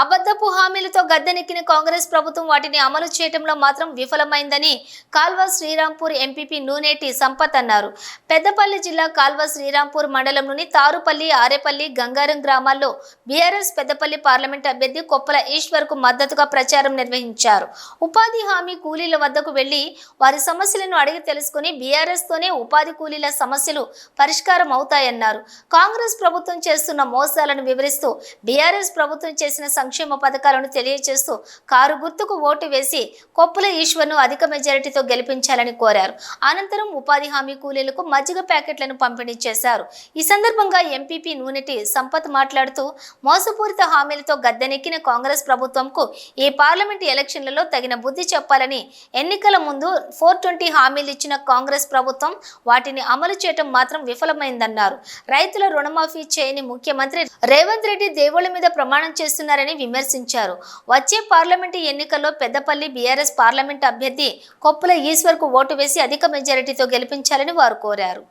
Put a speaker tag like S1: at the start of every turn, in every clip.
S1: అబద్ధపు హామీలతో గద్దెనెక్కిన కాంగ్రెస్ ప్రభుత్వం వాటిని అమలు చేయడంలో మాత్రం విఫలమైందని కాల్వ శ్రీరాంపూర్ ఎంపీపీ నూనేటి సంపత్ అన్నారు. పెద్దపల్లి జిల్లా కాల్వ శ్రీరాంపూర్ మండలంలోని తారుపల్లి ఆరేపల్లి గంగారం గ్రామాల్లో బీఆర్ఎస్ పెద్దపల్లి పార్లమెంట్ అభ్యర్థి కొప్పల ఈశ్వర్కు మద్దతుగా ప్రచారం నిర్వహించారు. ఉపాధి హామీ కూలీల వద్దకు వెళ్ళి వారి సమస్యలను అడిగి తెలుసుకుని బీఆర్ఎస్ తోనే ఉపాధి కూలీల సమస్యలు పరిష్కారం అవుతాయన్నారు. కాంగ్రెస్ ప్రభుత్వం చేస్తున్న మోసాలను వివరిస్తూ బీఆర్ఎస్ ప్రభుత్వం చేసిన సంక్షేమ పథకాలను తెలియజేస్తూ కారు గుర్తుకు ఓటు వేసి కొప్పుల ఈశ్వర్ను అధిక మెజారిటీతో గెలిపించాలని కోరారు. అనంతరం ఉపాధి హామీ కూలీలకు మజ్జిగ ప్యాకెట్లను పంపిణీ చేశారు. ఈ సందర్భంగా ఎంపీపీ నూనెటి సంపత్ మాట్లాడుతూ మోసపూరిత హామీలతో గద్దెనెక్కిన కాంగ్రెస్ ప్రభుత్వంకు ఈ పార్లమెంట్ ఎలక్షన్లలో తగిన బుద్ధి చెప్పాలని ఎన్నికల ముందు ఫోర్ ట్వంటీ హామీలు ఇచ్చిన కాంగ్రెస్ ప్రభుత్వం వాటిని అమలు చేయటం మాత్రం విఫలమైందన్నారు. రైతుల రుణమాఫీ చేయని ముఖ్యమంత్రి రేవంత్ రెడ్డి దేవుళ్ళ మీద ప్రమాణం చేస్తున్నారని విమర్శించారు. వచ్చే పార్లమెంటు ఎన్నికల్లో పెద్దపల్లి బీఆర్ఎస్ పార్లమెంట్ అభ్యర్థి కొప్పుల ఈశ్వర్కు ఓటు వేసి అధిక మెజారిటీతో గెలిపించాలని వారు కోరారు.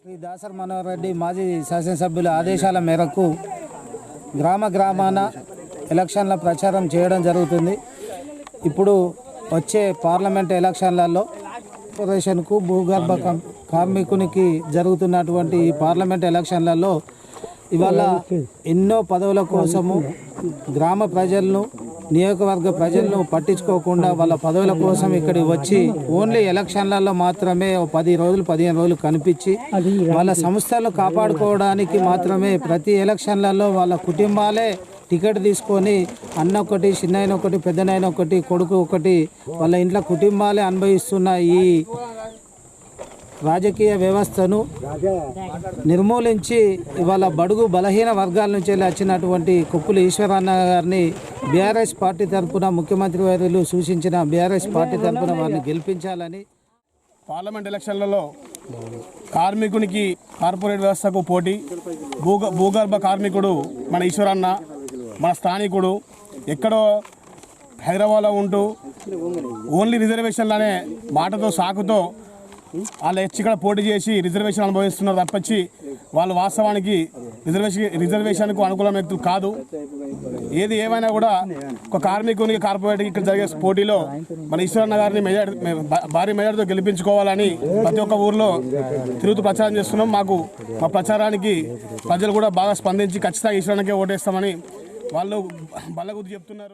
S2: శ్రీ దాసర్ మనోహర్ రెడ్డి మాజీ శాసనసభ్యుల ఆదేశాల మేరకు గ్రామ గ్రామాన ఎలక్షన్ల ప్రచారం చేయడం జరుగుతుంది. ఇప్పుడు వచ్చే పార్లమెంట్ ఎలక్షన్లలో కార్పొరేషన్కు భూగర్భ కార్మికునికి జరుగుతున్నటువంటి ఈ పార్లమెంట్ ఎలక్షన్లలో ఇవాళ ఎన్నో పదవుల కోసము గ్రామ ప్రజలను నియోజకవర్గ ప్రజలను పట్టించుకోకుండా వాళ్ళ పదవుల కోసం ఇక్కడికి వచ్చి ఓన్లీ ఎలక్షన్లలో మాత్రమే పది రోజులు పదిహేను రోజులు కనిపించి వాళ్ళ సంస్థలను కాపాడుకోవడానికి మాత్రమే ప్రతి ఎలక్షన్లలో వాళ్ళ కుటుంబాలే టికెట్ తీసుకొని అన్న ఒకటి చిన్నయన ఒకటి పెద్దనైన ఒకటి కొడుకు ఒకటి వాళ్ళ ఇంట్లో కుటుంబాలే అనుభవిస్తున్న ఈ రాజకీయ వ్యవస్థను నిర్మూలించి ఇవాళ బడుగు బలహీన వర్గాల నుంచి వచ్చినటువంటి కుక్కులు ఈశ్వరన్న గారిని బీఆర్ఎస్ పార్టీ తరఫున ముఖ్యమంత్రి వారు సూచించిన బీఆర్ఎస్ పార్టీ తరఫున వారిని గెలిపించాలని
S3: పార్లమెంట్ ఎలక్షన్లలో కార్మికునికి కార్పొరేట్ వ్యవస్థకు పోటీ భూగ భూగర్భ కార్మికుడు మన ఈశ్వరన్న మన స్థానికుడు ఎక్కడో హైదరాబాద్లో ఉంటూ ఓన్లీ రిజర్వేషన్లనే మాటతో సాకుతో వాళ్ళు వచ్చి ఇక్కడ పోటీ చేసి రిజర్వేషన్ అనుభవిస్తున్నారు తప్పించి వాళ్ళు వాస్తవానికి రిజర్వేషన్ రిజర్వేషన్కు అనుకూల వ్యక్తులు కాదు. ఏది ఏమైనా కూడా ఒక కార్మికునికి కార్పొరేట్కి ఇక్కడ జరిగే పోటీలో మన ఈశ్వరన్న గారిని మెజార్ భారీ మెజార్టీతో గెలిపించుకోవాలని ప్రతి ఒక్క ఊర్లో తిరుగుతూ ప్రచారం చేస్తున్నాం. మాకు మా ప్రచారానికి ప్రజలు కూడా బాగా స్పందించి ఖచ్చితంగా ఈశ్వరన్నకే ఓటేస్తామని వాళ్ళు బల్లగుద్ది చెప్తున్నారు.